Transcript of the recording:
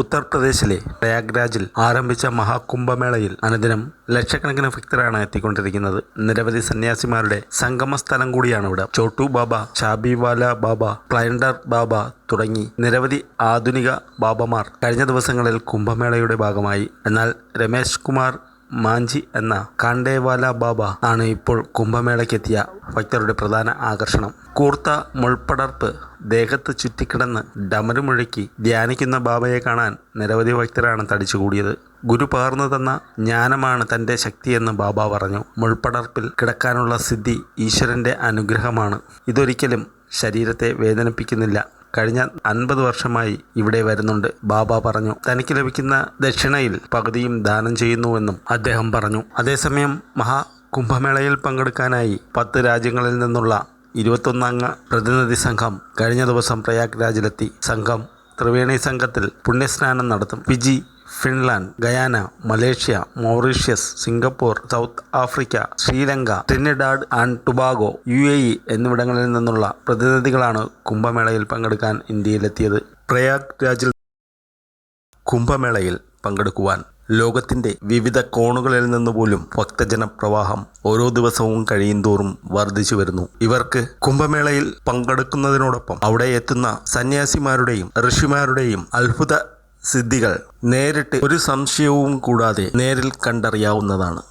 ഉത്തർപ്രദേശിലെ പ്രയാഗ്രാജിൽ ആരംഭിച്ച മഹാകുംഭമേളയിൽ അനുദിനം ലക്ഷക്കണക്കിന് ഭക്തരാണ് എത്തിക്കൊണ്ടിരിക്കുന്നത്. നിരവധി സന്യാസിമാരുടെ സംഗമ സ്ഥലം കൂടിയാണ് ഇവിടെ ചോട്ടു ബാബ ഷാബിവാല ബാബ പ്ലൈൻഡർ ബാബ തുടങ്ങി നിരവധി ആധുനിക ബാബമാർ കഴിഞ്ഞ ദിവസങ്ങളിൽ കുംഭമേളയുടെ ഭാഗമായി. എന്നാൽ രമേശ് കുമാർ മാഞ്ചി എന്ന കാണ്ടേവാല ബാബ ആണ് ഇപ്പോൾ കുംഭമേളയ്ക്കെത്തിയ ഭക്തരുടെ പ്രധാന ആകർഷണം. കൂർത്ത മുൾപ്പടർപ്പ് ദേഹത്ത് ചുറ്റിക്കിടന്ന് ഡമരുമുഴക്കി ധ്യാനിക്കുന്ന ബാബയെ കാണാൻ നിരവധി ഭക്തരാണ് തടിച്ചുകൂടിയത്. ഗുരു പകർന്നു തന്ന ജ്ഞാനമാണ് തന്റെ ശക്തിയെന്ന് ബാബ പറഞ്ഞു. മുൾപ്പടർപ്പിൽ കിടക്കാനുള്ള സിദ്ധി ഈശ്വരന്റെ അനുഗ്രഹമാണ്. ഇതൊരിക്കലും ശരീരത്തെ വേദനിപ്പിക്കുന്നില്ല. കഴിഞ്ഞ അൻപത് വർഷമായി ഇവിടെ വരുന്നുണ്ട്. ബാബ പറഞ്ഞു തനിക്ക് ലഭിക്കുന്ന ദക്ഷിണയിൽ പകുതിയും ദാനം ചെയ്യുന്നുവെന്നും അദ്ദേഹം പറഞ്ഞു. അതേസമയം മഹാ കുംഭമേളയിൽ പങ്കെടുക്കാനായി പത്ത് രാജ്യങ്ങളിൽ നിന്നുള്ള ഇരുപത്തൊന്നംഗ പ്രതിനിധി സംഘം കഴിഞ്ഞ ദിവസം പ്രയാഗ് രാജിലെത്തി. സംഘം ത്രിവേണി സംഘത്തിൽ പുണ്യസ്നാനം നടത്തും. Fiji Finland Guyana Malaysia Mauritius Singapore South Africa Sri Lanka Trinidad and Tobago U A E എന്നിവിടങ്ങളിൽ നിന്നുള്ള പ്രതിനിധികളാണ് കുംഭമേളയിൽ പങ്കെടുക്കാൻ ഇന്ത്യയിലെത്തിയത്. പ്രയാഗ് രാജിൽ കുംഭമേളയിൽ പങ്കെടുക്കുവാൻ ലോകത്തിന്റെ വിവിധ കോണുകളിൽ നിന്നുപോലും ഭക്തജന പ്രവാഹം ഓരോ ദിവസവും കഴിയുന്തോറും വർദ്ധിച്ചു വരുന്നു. ഇവർക്ക് കുംഭമേളയിൽ പങ്കെടുക്കുന്നതിനോടൊപ്പം അവിടെ എത്തുന്ന സന്യാസിമാരുടെയും ഋഷിമാരുടെയും അത്ഭുത സിദ്ധികൾ നേരിട്ട് ഒരു സംശയവും കൂടാതെ നേരിൽ കണ്ടറിയാവുന്നതാണ്.